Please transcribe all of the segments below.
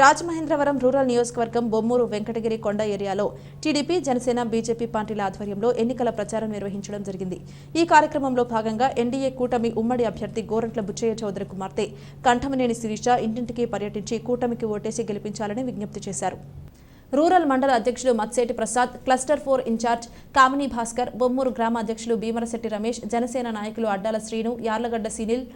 Rajamahendravaram rural నియోజకవర్గం బొమ్మూరు వెంకటగిరి కొండ ఏరియాలో టీడీపీ జనసేన బీజేపీ పార్టీల ఆధ్వర్యంలో ఎన్నికల ప్రచారం నిర్వహించడం జరిగింది. ఈ కార్యక్రమంలో భాగంగా ఎన్డీఏ కూటమి ఉమ్మడి అభ్యర్థి గోరంట్ల బుచ్చయ్య చౌదరి కుమార్తె కంఠమనేని శిరీష ఇంటింటికి పర్యటించి కూటమికి ఓటేసి గెలిపించాలని విజ్ఞప్తి చేశారు. రూరల్ మండల అధ్యక్షులు Matseti Prasad cluster four incharge Kamini Bhaskar Bommuru గ్రామ అధ్యక్షులు భీమరశెట్టి రమేష్ జనసేన నాయకులు అడ్డాల శ్రీను యార్లగడ్డ సునీల్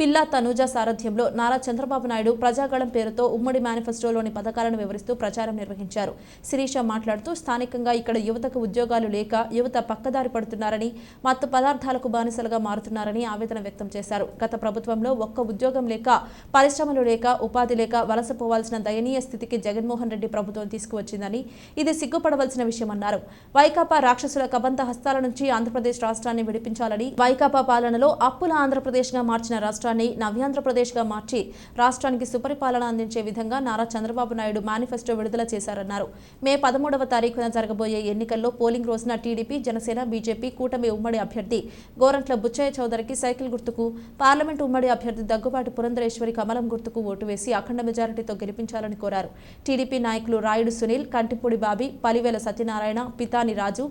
పిల్లా తనూజ సారథ్యంలో నారా చంద్రబాబు నాయుడు ప్రజాగళం పేరుతో ఉమ్మడి మేనిఫెస్టోలోని పథకాలను వివరిస్తూ ప్రచారం నిర్వహించారు. శిరీష మాట్లాడుతూ స్థానికంగా ఇక్కడ యువతకు ఉద్యోగాలు లేక యువత పక్కదారి పడుతున్నారని మత్తు పదార్థాలకు బానిసలుగా మారుతున్నారని ఆవేదన వ్యక్తం చేశారు. గత ప్రభుత్వంలో ఒక్క ఉద్యోగం లేక పరిశ్రమలు లేక ఉపాధి లేక వలసపోవాల్సిన దయనీయ స్థితికి జగన్మోహన్ రెడ్డి ప్రభుత్వం తీసుకువచ్చిందని ఇది సిగ్గుపడవలసిన విషయమన్నారు. వైకాపా రాక్షసుల కబంత హస్తాల నుంచి ఆంధ్రప్రదేశ్ రాష్ట్రాన్ని విడిపించాలని వైకాపా పాలనలో అప్పుల ఆంధ్రప్రదేశ్గా మార్చిన రాష్ట్రాన్ని నవ్యాంధ్రప్రదేశ్గా మార్చి రాష్ట్రానికి సుపరిపాలన అందించే విధంగా నారా చంద్రబాబు నాయుడు మేనిఫెస్టో విడుదల చేశారన్నారు. మే పదమూడవ తారీఖున జరగబోయే ఎన్నికల్లో పోలింగ్ రోజున టీడీపీ జనసేన బీజేపీ కూటమి ఉమ్మడి అభ్యర్థి గోరంట్ల బుచ్చయ్య చౌదరికి సైకిల్ గుర్తుకు పార్లమెంటు ఉమ్మడి అభ్యర్థి దగ్గుబాటి పురంధరేశ్వరి కమలం గుర్తుకు ఓటు వేసి అఖండ మెజారిటీతో గెలిపించాలని కోరారు. టీడీపీ నాయకులు రాయుడు సునీల్ కంటిపూడి బాబి పలివేల సత్యనారాయణ పితాని రాజు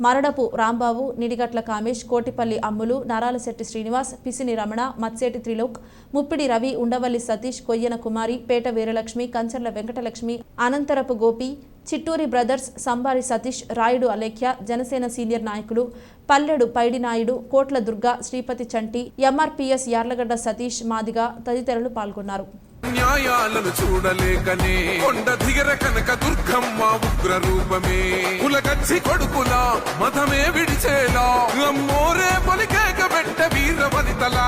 మరడపు రాంబాబు నిడిగట్ల కామేష్ కోటిపల్లి అమ్ములు నరాలశెట్టి శ్రీనివాస్ పిసిని రమణ మత్సేటి త్రిలోక్ ముప్పిడి రవి ఉండవల్లి సతీష్ కొయ్యన కుమారి పేట వీరలక్ష్మి కంచర్ల వెంకటలక్ష్మి అనంతరపు గోపి చిట్టూరి బ్రదర్స్ సంబారి సతీష్ రాయుడు అలేఖ్య జనసేన సీనియర్ నాయకులు పల్లెడు పైడినాయుడు కోట్ల దుర్గా శ్రీపతి చంటి ఎంఆర్పీఎస్ యార్లగడ్డ సతీష్ మాదిగా తదితరులు పాల్గొన్నారు. న్యాయాలను చూడలేకనే కొండ దిగర కనక దుర్గమ్మ ఉగ్ర రూపమే కులగచ్చి కొడుకులా మతమే విడిచేలా. అమ్మోరే పలికేక పెట్ట వీర వనితలా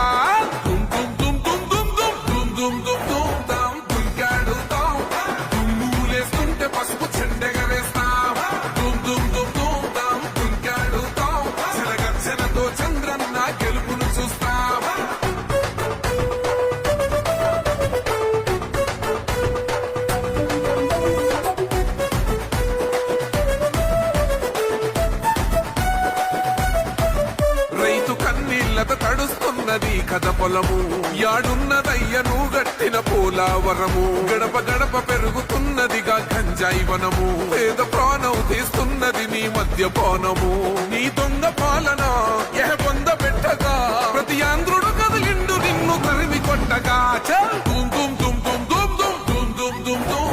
ఉన్నది కథ పొలము యాడున్నదయ్యను గట్టిన పోలావరము గడప గడప పెరుగుతున్నదిగా గంజాయి వనము పేద ప్రాణం తీస్తున్నది నీ మద్యపానము నీ దొంగ పాలన ఎహ పొంద పెట్టగా ప్రతి ఆంధ్రుడు కదిలిండు నిన్ను తరిమి కొట్టగా దుమ్ దుమ్ దుమ్ దుమ్ దుమ్ దుమ్ దుమ్ దుమ్ దుమ్ దుమ్